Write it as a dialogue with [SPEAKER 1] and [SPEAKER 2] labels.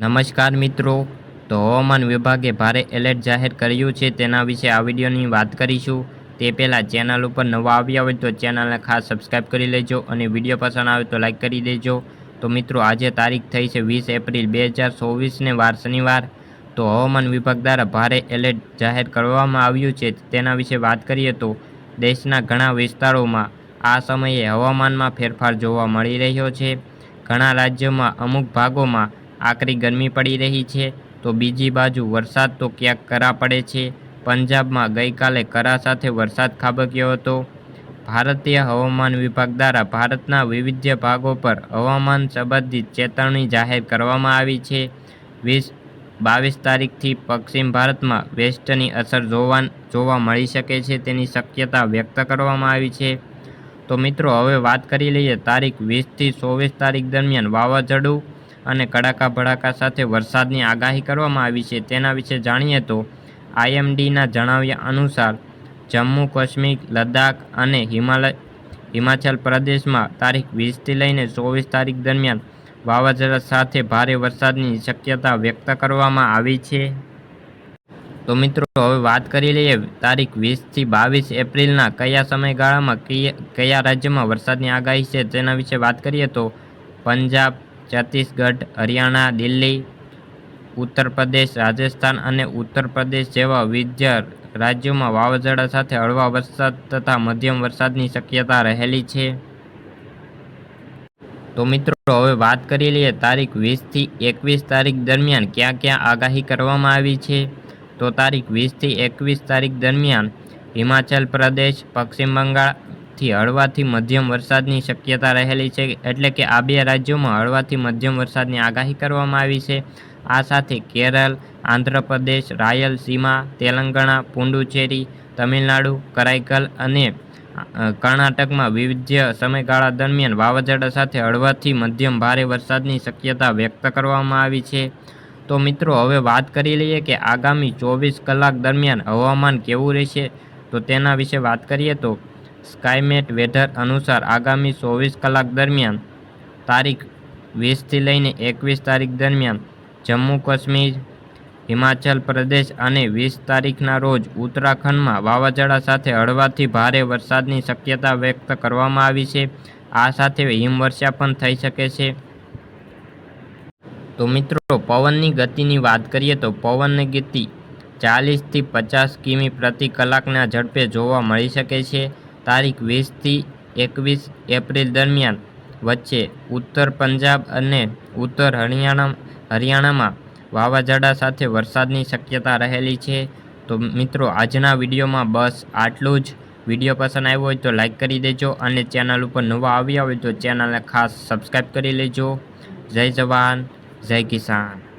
[SPEAKER 1] નમસ્કાર મિત્રો. તો હવામાન વિભાગે ભારે એલર્ટ જાહેર કર્યું છે તેના વિશે આ વિડીયોની વાત કરીશું. તે પહેલાં ચેનલ ઉપર નવા આવ્યા હોય તો ચેનલને ખાસ સબસ્ક્રાઈબ કરી લેજો અને વીડિયો પસંદ આવે તો લાઈક કરી દેજો. તો મિત્રો, આજે તારીખ થઈ છે વીસ એપ્રિલ બે હજાર ચોવીસને વાર શનિવાર. તો હવામાન વિભાગ દ્વારા ભારે એલર્ટ જાહેર કરવામાં આવ્યું છે તેના વિશે વાત કરીએ તો દેશના ઘણા વિસ્તારોમાં આ સમયે હવામાનમાં ફેરફાર જોવા મળી રહ્યો છે. ઘણા રાજ્યોમાં અમુક ભાગોમાં આકરી ગરમી પડી રહી છે, તો બીજી બાજુ વરસાદ તો ક્યાંક કરા પડે છે. પંજાબમાં ગઈકાલે કરા સાથે વરસાદ ખાબક્યો હતો. ભારતીય હવામાન વિભાગ દ્વારા ભારતના વિવિધ ભાગો પર હવામાન સંબંધિત ચેતવણી જાહેર કરવામાં આવી છે. વીસ, બાવીસ તારીખથી પશ્ચિમ ભારતમાં વેસ્ટની અસર જોવા જોવા મળી શકે છે તેની શક્યતા વ્યક્ત કરવામાં આવી છે. તો મિત્રો, હવે વાત કરી લઈએ તારીખ વીસથી ચોવીસ તારીખ દરમિયાન વાવાઝોડું અને કડાકા ભડાકા સાથે વરસાદની આગાહી કરવામાં આવી છે. તેના વિશે જાણીએ તો, આઈએમડીના જણાવ્યા અનુસાર, જમ્મુ, કાશ્મીર, લદ્દાખ અને હિમાલય હિમાચલ પ્રદેશમાં તારીખ વીસથી લઈને ચોવીસ તારીખ દરમિયાન વાવાઝોડા સાથે ભારે વરસાદની શક્યતા વ્યક્ત કરવામાં આવી છે. તો મિત્રો, હવે વાત કરી લઈએ તારીખ વીસથી બાવીસ એપ્રિલના કયા સમયગાળામાં કયા કયા રાજ્યમાં વરસાદની આગાહી છે તેના વિશે વાત કરીએ તો, પંજાબ છત્તીસગઢ, હરિયાણા, દિલ્હી ઉત્તર પ્રદેશ રાજસ્થાન અને ઉત્તર પ્રદેશ જેવા વિવિધ રાજ્યોમાં વાવાઝોડા સાથે હળવા વરસાદ તથા મધ્યમ વરસાદની શક્યતા રહેલી છે. તો મિત્રો, હવે વાત કરી લઈએ તારીખ વીસથી એકવીસ તારીખ દરમિયાન ક્યાં ક્યાં આગાહી કરવામાં આવી છે. તો તારીખ વીસથી એકવીસ તારીખ દરમિયાન હિમાચલ પ્રદેશ, પશ્ચિમ બંગાળથી હળવાથી મધ્યમ વરસાદની શક્યતા રહેલી છે, એટલે કે આ બે રાજ્યોમાં હળવાથી મધ્યમ વરસાદની આગાહી કરવામાં આવી છે. આ સાથે કેરળ, આંધ્રપ્રદેશ રાયલસીમા તેલંગાણા, પુડુચેરી, તમિલનાડુ, કરાઈકલ અને કર્ણાટકમાં વિવિધ સમયગાળા દરમિયાન વાવાઝોડા સાથે હળવાથી મધ્યમ ભારે વરસાદની શક્યતા વ્યક્ત કરવામાં આવી છે. તો મિત્રો, હવે વાત કરી લઈએ કે આગામી ચોવીસ કલાક દરમિયાન હવામાન કેવું રહેશે? તો તેના વિશે વાત કરીએ તો સ્કાયમેટ વેધર અનુસાર આગામી ચોવીસ કલાક દરમિયાન તારીખ વીસથી લઈને એકવીસ તારીખ દરમિયાન જમ્મુ કાશ્મીર, હિમાચલ પ્રદેશ અને વીસ તારીખના રોજ ઉત્તરાખંડમાં વાવાઝોડા સાથે હળવાથી ભારે વરસાદની શક્યતા વ્યક્ત કરવામાં આવી છે. આ સાથે હિમવર્ષા પણ થઈ શકે છે. તો મિત્રો, પવનની ગતિની વાત કરીએ તો પવનની ગતિ ચાલીસથી પચાસ કિમી પ્રતિ કલાકના ઝડપે જોવા મળી શકે છે. તારીખ વીસથી એકવીસ એપ્રિલ દરમિયાન વચ્ચે ઉત્તર પંજાબ અને ઉત્તર હરિયાણા હરિયાણામાં વાવાઝોડા સાથે વરસાદની શક્યતા રહેલી છે. તો મિત્રો, આજના વિડીયોમાં બસ આટલું જ. વીડિયો પસંદ આવ્યો હોય તો લાઇક કરી દેજો અને ચેનલ ઉપર નવા આવ્યા હોય તો ચેનલને ખાસ સબસ્ક્રાઈબ કરી લેજો. જય જવાન, જય કિસાન.